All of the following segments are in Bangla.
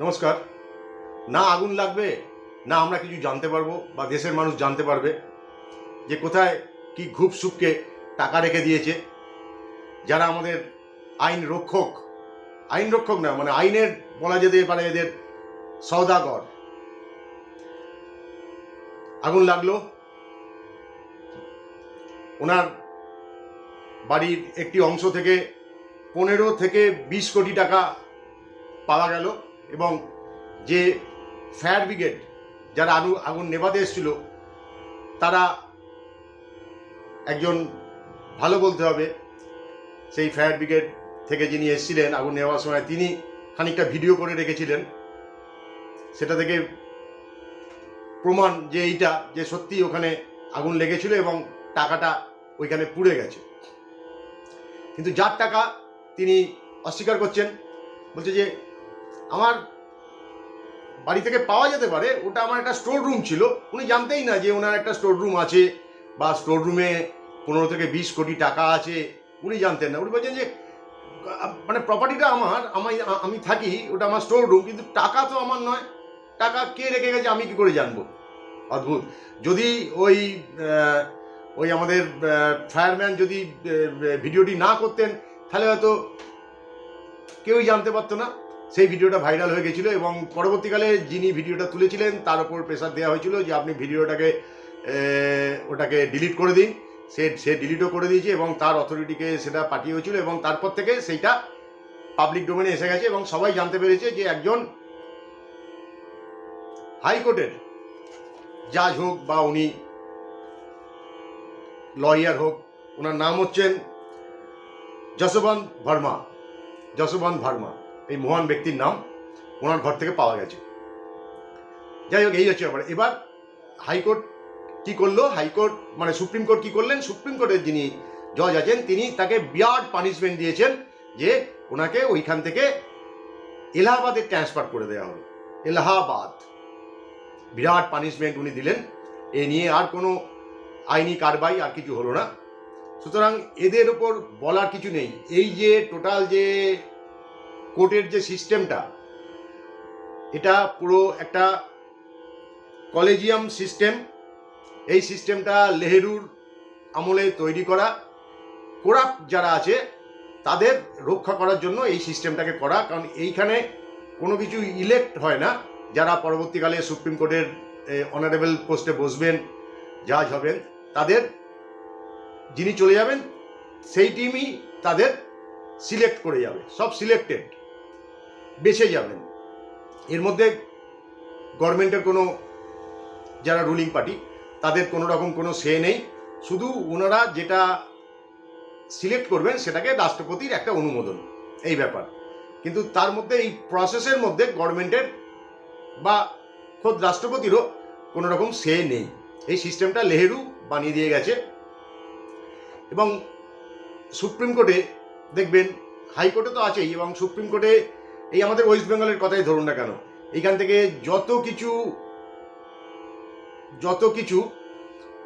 নমস্কার। না আগুন লাগবে, না আমরা কিছু জানতে পারব বা দেশের মানুষ জানতে পারবে যে কোথায় কি ঘুপ সুপকে টাকা রেখে দিয়েছে। যারা আমাদের আইন রক্ষক আইন রক্ষক না মানে আইনের বলা যেতে পারে এদের সওদাগর। আগুন লাগল। ওনার বাড়ির একটি অংশ থেকে পনেরো থেকে বিশ কোটি টাকা পাওয়া গেল। এবং যে ফায়ার ব্রিগেড যারা আনু আগুন নেভাতে এসেছিল, তারা একজন ভালো বলতে হবে, সেই ফায়ার ব্রিগেড থেকে যিনি এসেছিলেন আগুন নেওয়ার সময়, তিনি খানিকটা ভিডিও করে রেখেছিলেন। সেটা থেকে প্রমাণ যে এইটা, যে সত্যি ওখানে আগুন লেগেছিল এবং টাকাটা ওইখানে পুড়ে গেছে। কিন্তু যার টাকা তিনি অস্বীকার করছেন, বলছে যে আমার বাড়ি থেকে পাওয়া যেতে পারে, ওটা আমার একটা স্টোর রুম ছিল। উনি জানতেই না যে ওনার একটা স্টোর রুম আছে বা স্টোর রুমে পনেরো থেকে বিশ কোটি টাকা আছে, উনি জানতেন না। উনি বলছেন যে মানে প্রপার্টিটা আমার আমি আমি থাকি, ওটা আমার স্টোর রুম কিন্তু টাকা তো আমার নয়। টাকা কে রেখে গেছে, আমি কি করে জানব? অদ্ভুত। যদি ওই ওই আমাদের ফায়ারম্যান যদি ভিডিওটি না করতেন, তাহলে হয়তো কেউই জানতে পারতো না। সেই ভিডিওটা ভাইরাল হয়ে গেছিল এবং পরবর্তীকালে যিনি ভিডিওটা তুলেছিলেন, তার উপর প্রেশার দেওয়া হয়েছিল যে আপনি ভিডিওটাকে ওটাকে ডিলিট করে দিন। সে সে ডিলিটও করে দিয়েছে এবং তার অথরিটিকে সেটা পাঠিয়ে হয়েছিল এবং তারপর থেকে সেইটা পাবলিক ডোমেনে এসে গেছে এবং সবাই জানতে পেরেছে যে একজন হাইকোর্টের জাজ হোক বা উনি লয়ার হোক ওনার নাম হচ্ছেন যশবন্ত ভার্মা। যশবন্ত ভার্মা। এই মহান ব্যক্তির নাম ওনার ঘর থেকে পাওয়া গেছে। যাই হোক, এই হচ্ছে ব্যাপার। এবার হাইকোর্ট কি করল? হাইকোর্ট মানে সুপ্রিম কোর্ট কি করলেন? সুপ্রিম কোর্টের যিনি জজ আছেন, তিনি তাকে বিরাট পানিশমেন্ট দিয়েছেন যে ওনাকে ওইখান থেকে এলাহাবাদে ট্রান্সফার করে দেওয়া হলো এলাহাবাদ। বিরাট পানিশমেন্ট উনি দিলেন। এ নিয়ে আর কোনো আইনি কারবাই আর কিছু হলো না। সুতরাং এদের ওপর বলার কিছু নেই। এই যে টোটাল যে কোর্টের যে সিস্টেমটা, এটা পুরো একটা কলেজিয়াম সিস্টেম। এই সিস্টেমটা নেহেরুর আমলে তৈরি করা। কোরাপ্ট যারা আছে, তাদের রক্ষা করার জন্য এই সিস্টেমটাকে করা। কারণ এইখানে কোনো কিছু ইলেক্ট হয় না। যারা পরবর্তীকালে সুপ্রিম কোর্টের অনারেবল পোস্টে বসবেন জাজ হবেন, তাদের যিনি চলে যাবেন, সেই টিমই তাদের সিলেক্ট করে যাবে। সব সিলেক্টেড বেছে যাবেন। এর মধ্যে গভর্নমেন্টের কোনো, যারা রুলিং পার্টি তাদের কোনো রকম কোনো সে নেই। শুধু ওনারা যেটা সিলেক্ট করবেন, সেটাকে রাষ্ট্রপতির একটা অনুমোদন। এই ব্যাপার। কিন্তু তার মধ্যে, এই প্রসেসের মধ্যে গভর্নমেন্টের বা খোদ রাষ্ট্রপতিরও কোনো রকম সে নেই। এই সিস্টেমটা লেহেরু বানিয়ে দিয়ে গেছে। এবং সুপ্রিম কোর্টে দেখবেন, হাইকোর্টে তো আছেই এবং সুপ্রিম কোর্টে এই আমাদের ওয়েস্ট বেঙ্গলের কথাই ধরুন না কেন? এইখান থেকে যত কিছু যত কিছু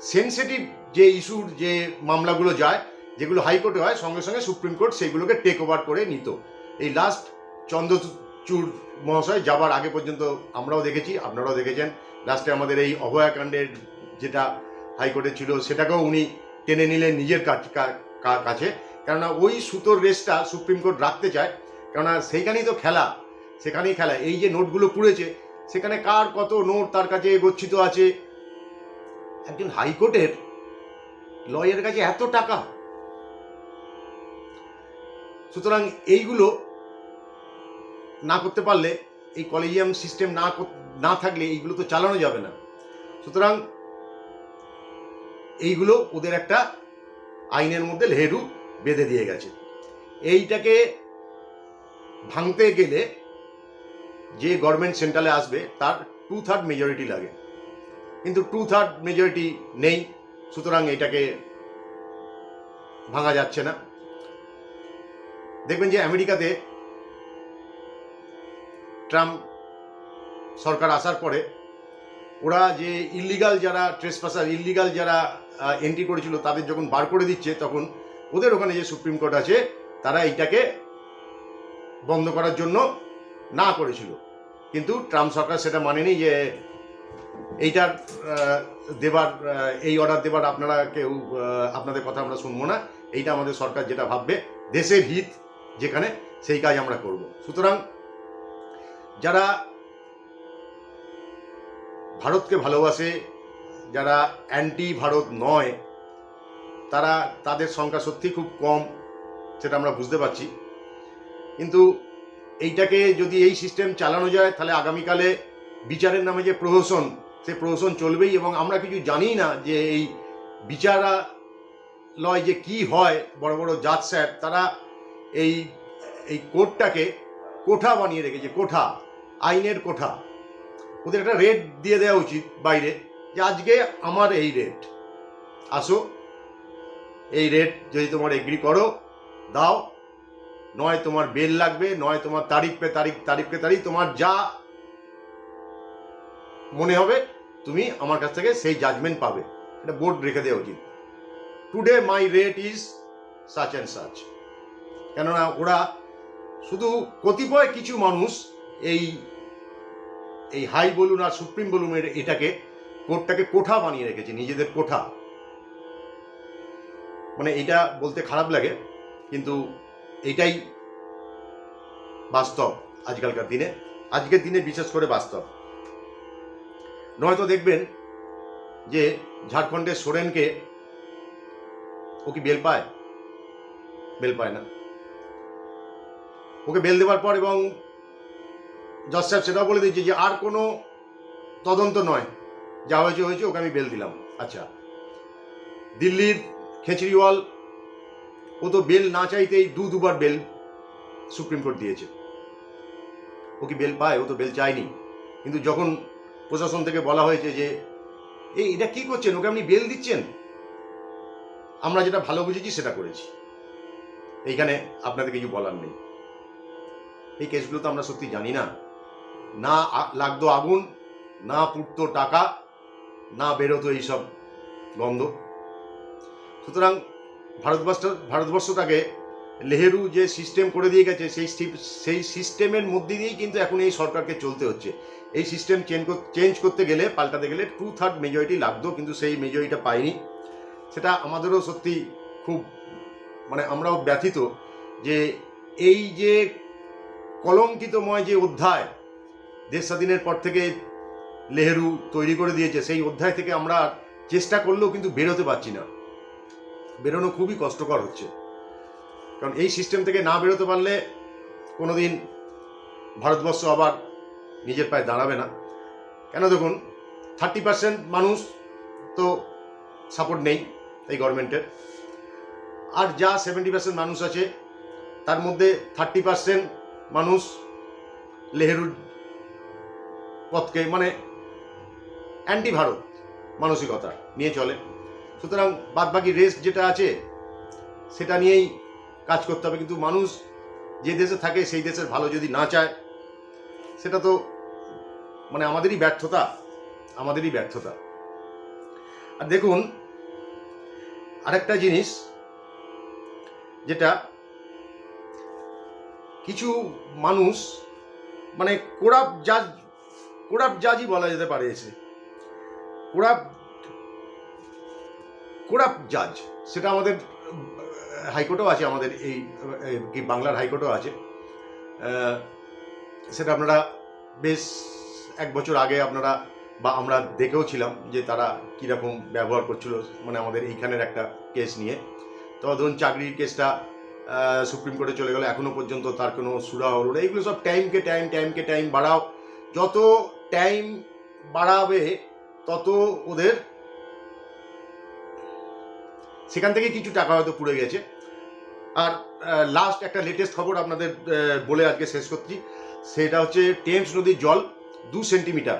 সেন্সিটিভ যে ইস্যুর যে মামলাগুলো যায়, যেগুলো হাইকোর্টে হয়, সঙ্গে সঙ্গে সুপ্রিম কোর্ট সেইগুলোকে টেক ওভার করে নিত। এই লাস্ট চন্দ্রচূড় মহাশয় যাবার আগে পর্যন্ত আমরাও দেখেছি, আপনারাও দেখেছেন। লাস্টে আমাদের এই অভয়াকাণ্ডের যেটা হাইকোর্টে ছিল, সেটাকেও উনি টেনে নিলেন নিজের কাছ- কেননা ওই সুতোর রেসটা সুপ্রিম কোর্ট রাখতে চায় কেননা সেইখানেই তো খেলা, সেখানেই খেলা। এই যে নোটগুলো পুড়েছে, সেখানে কার কত নোট তার কাছে গচ্ছিত আছে? একজন হাইকোর্টের লয়ের কাছে এত টাকা। সুতরাং এইগুলো না করতে পারলে, এই কলেজিয়াম সিস্টেম না না থাকলে এইগুলো তো চালানো যাবে না। সুতরাং এইগুলো ওদের একটা আইনের মধ্যে লেহেরু বেঁধে দিয়ে গেছে। এইটাকে ভাঙতে গেলে যে গভর্নমেন্ট সেন্ট্রালে আসবে, তার টু থার্ড মেজরিটি লাগে। কিন্তু টু থার্ড মেজরিটি নেই, সুতরাং এটাকে ভাঙা যাচ্ছে না। দেখবেন যে আমেরিকাতে ট্রাম্প সরকার আসার পরে, ওরা যে ইল্লিগাল যারা ট্রেসপাসার ইলিগাল যারা এন্ট্রি করেছিল, তাদের যখন বার করে দিচ্ছে, তখন ওদের ওখানে যে সুপ্রিম কোর্ট আছে, তারা এইটাকে বন্ধ করার জন্য না করেছিল। কিন্তু ট্রাম্প সরকার সেটা মানেনি যে এইটার দেবার এই অর্ডার দেবার আপনারা কেউ আপনাদের কথা আমরা শুনব না। এইটা আমাদের সরকার যেটা ভাববে দেশের হিত যেখানে, সেই কাজ আমরা করব। সুতরাং যারা ভারতকে ভালোবাসে, যারা অ্যান্টি ভারত নয়, তারা, তাদের সংখ্যা সত্যি খুব কম, সেটা আমরা বুঝতে পারছি। কিন্তু এইটাকে যদি এই সিস্টেম চালানো যায়, তাহলে আগামীকালে বিচারের নামে যে প্রহসন, সে প্রহসন চলবেই এবং আমরা কিছু জানি না যে এই বিচারা লয় যে কি হয়, বড় বড় জাজ স্যার তারা এই এই কোর্টটাকে কোঠা বানিয়ে রেখেছে, কোঠা, আইনের কোঠা। ওদের একটা রেট দিয়ে দেওয়া উচিত বাইরে যে আজকে আমার এই রেট আসো, এই রেট যদি তোমার এগ্রি করো, দাও নয় তোমার বেল লাগবে, নয় তোমার তারিখ পে তারিখ তারিখ পে তারিখ, তোমার যা মনে হবে, তুমি আমার কাছ থেকে সেই জাজমেন্ট পাবে। এটা বোর্ড রেখে দেওয়া উচিত। Today my rate is such and such কেননা ওরা শুধু কতিপয় কিছু মানুষ এই এই হাই বলুন আর সুপ্রিম বলুন এটাকে কোর্টটাকে কোঠা বানিয়ে রেখেছে, নিজেদের কোঠা। মানে এটা বলতে খারাপ লাগে, কিন্তু এটাই বাস্তব আজকালকার দিনে। আজকের দিনে বিশেষ করে বাস্তব। নয়তো দেখবেন যে ঝাড়খণ্ডের সোরেনকে ও কি বেল পায়? বেল পায় না। ওকে বেল দেওয়ার পর এবং জজ সাহেব সেটাও বলে দিয়েছে যে আর কোনো তদন্ত নয়। যা হয়েছে হয়েছে, ওকে আমি বেল দিলাম। আচ্ছা। দিল্লির খেচরিওয়াল ও তো বেল না চাইতেই দু দুবার বেল সুপ্রিম কোর্ট দিয়েছে। ও কি বেল পায়? ও তো বেল চায়নি। কিন্তু যখন প্রশাসন থেকে বলা হয়েছে যে, এই, এটা কি করছেন? ওকে আপনি বেল দিচ্ছেন? আমরা যেটা ভালো বুঝেছি, সেটা করেছি। এইখানে আপনাদের কিছু বলার নেই। এই কেসগুলো তো আমরা সত্যি জানি না। না লাগতো আগুন, না পুড়তো টাকা, না বেরোতো এইসব গন্ধ। সুতরাং ভারতবর্ষ ভারতবর্ষটাকে নেহেরু যে সিস্টেম করে দিয়ে গেছে, সেই সেই সিস্টেমের মধ্যে দিয়েই কিন্তু এখন এই সরকারকে চলতে হচ্ছে। এই সিস্টেম চেঞ্জ চেঞ্জ করতে গেলে, পাল্টাতে গেলে টু থার্ড মেজরিটি লাগতো, কিন্তু সেই মেজরিটিটা পাইনি সেটা আমাদেরও সত্যি খুব মানে আমরাও ব্যথিত যে এই যে কলঙ্কিতময় যে অধ্যায়, দেশ স্বাধীনের পর থেকে নেহেরু তৈরি করে দিয়েছে, সেই অধ্যায় থেকে আমরা চেষ্টা করলেও কিন্তু বেরোতে পারছি না। বেরোনো খুবই কষ্টকর হচ্ছে। কারণ এই সিস্টেম থেকে না বেরোতে পারলে কোনোদিন ভারতবর্ষ আবার নিজের পায়ে দাঁড়াবে না। কেন দেখুন থার্টি পার্সেন্ট মানুষ তো সাপোর্ট নেই এই গভর্নমেন্টের আর যা সেভেন্টি পার্সেন্ট মানুষ আছে, তার মধ্যে থার্টি পার্সেন্ট মানুষ লেহেরুর পথকে মানে অ্যান্টি ভারত মানসিকতা নিয়ে চলে। সুতরাং বাদবাকি রেস্ট যেটা আছে, সেটা নিয়েই কাজ করতে হবে। কিন্তু মানুষ যে দেশে থাকে, সেই দেশের ভালো যদি না চায়, সেটা তো মানে আমাদেরই ব্যর্থতা আমাদেরই ব্যর্থতা। আর দেখুন, আরেকটা জিনিস, যেটা কিছু মানুষ মানে কোরাপ জাজ, কোরাপ জাজই বলা যেতে পারে এসে। কোরাপ কোরাপ জাজ সেটা আমাদের হাইকোর্টেও আছে, আমাদের এই কি বাংলার হাইকোর্টেও আছে। সেটা আপনারা বেশ এক বছর আগে আপনারা বা আমরা দেখেও ছিলাম যে তারা কীরকম ব্যবহার করছিল মানে আমাদের এইখানের একটা কেস নিয়ে। তো ধরুন চাকরির কেসটা সুপ্রিম কোর্টে চলে গেল এখনও পর্যন্ত তার কোনো সুরা হলো এইগুলো সব টাইমকে টাইম টাইমকে টাইম বাড়াও। যত টাইম বাড়াবে, তত ওদের সেখান থেকে কিছু টাকা হয়তো পুড়ে গেছে। আর লাস্ট একটা লেটেস্ট খবর আপনাদের বলে আজকে শেষ করছি। সেটা হচ্ছে টেমস নদীর জল দু সেন্টিমিটার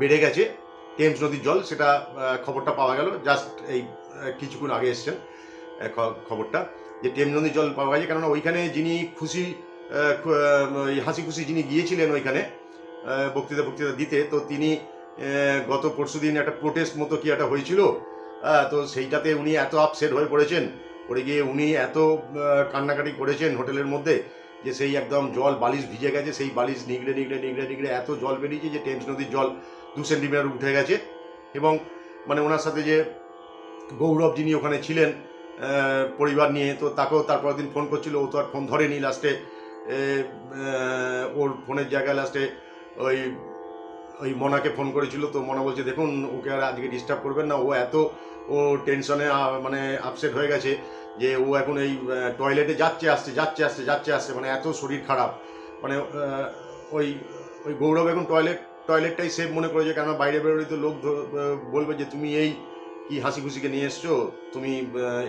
বেড়ে গেছে। টেমস নদীর জল, সেটা খবরটা পাওয়া গেল। জাস্ট এই কিছুক্ষণ আগে এসছেন খবরটা যে টেমস নদীর জল পাওয়া গেছে। কেননা ওইখানে যিনি খুশি হাসি খুশি যিনি গিয়েছিলেন ওইখানে বক্তৃতা বক্তৃতা দিতে, তো তিনি গত পরশু দিন একটা প্রোটেস্ট মতো কি একটা হয়েছিল? তো সেইটাতে উনি এত আপসেট হয়ে পড়েছেন, পড়ে গিয়ে উনি এত কান্নাকাটি করেছেন হোটেলের মধ্যে যে সেই একদম জল বালিশ ভিজে গেছে, সেই বালিশ নিগড়ে নিগড়ে নিগড়ে নিগড়ে এত জল বেরিয়েছে যে টেমস নদীর জল দু সেন্টিমিটার উঠে গেছে। এবং মানে ওনার সাথে যে গৌরব যিনি ওখানে ছিলেন পরিবার নিয়ে, তো তাকেও তারপর দিন ফোন করছিল, ও তো আর ফোন ধরেনি লাস্টে ওর ফোনের জায়গায় লাস্টে ওই ওই মনাকে ফোন করেছিল, তো মনা বলছে, দেখুন, ওকে আর আজকে ডিস্টার্ব করবেন না, ও এত ও টেনশনে মানে আপসেট হয়ে গেছে যে ও এখন এই টয়লেটে যাচ্ছে, আসছে যাচ্ছে আসছে যাচ্ছে, আসছে মানে এত শরীর খারাপ। মানে ওই ওই গৌরব এখন টয়লেট টয়লেটটাই সেফ মনে করেছে, কেননা বাইরে বেরোলে তো লোক বলবে যে তুমি এই কি হাসি খুশিকে নিয়ে এসছো? তুমি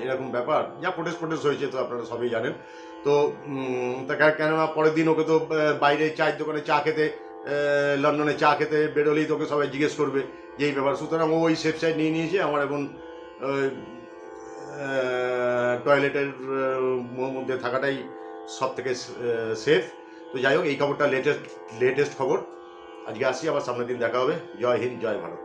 এরকম ব্যাপার। যা প্রোটেস্ট প্রোটেস্ট হয়েছে, তো আপনারা সবই জানেন। তো তা কেননা পরের দিন ওকে তো বাইরে চায়ের দোকানে চা খেতে লন্ডনে চা খেতে বেরোলেই তোকে সবাই জিজ্ঞেস করবে যে এই ব্যাপার। সুতরাং ও ওই সেফ সাইড নিয়ে নিয়েছে। আমার এখন টয়লেটের মধ্যে থাকাটাই সব থেকে সেফ তো যাই হোক, এই খবরটা লেটেস্ট লেটেস্ট খবর। আজকে আসি আবার সামনের দিন দেখা হবে। জয় হিন্দ, জয় ভারত।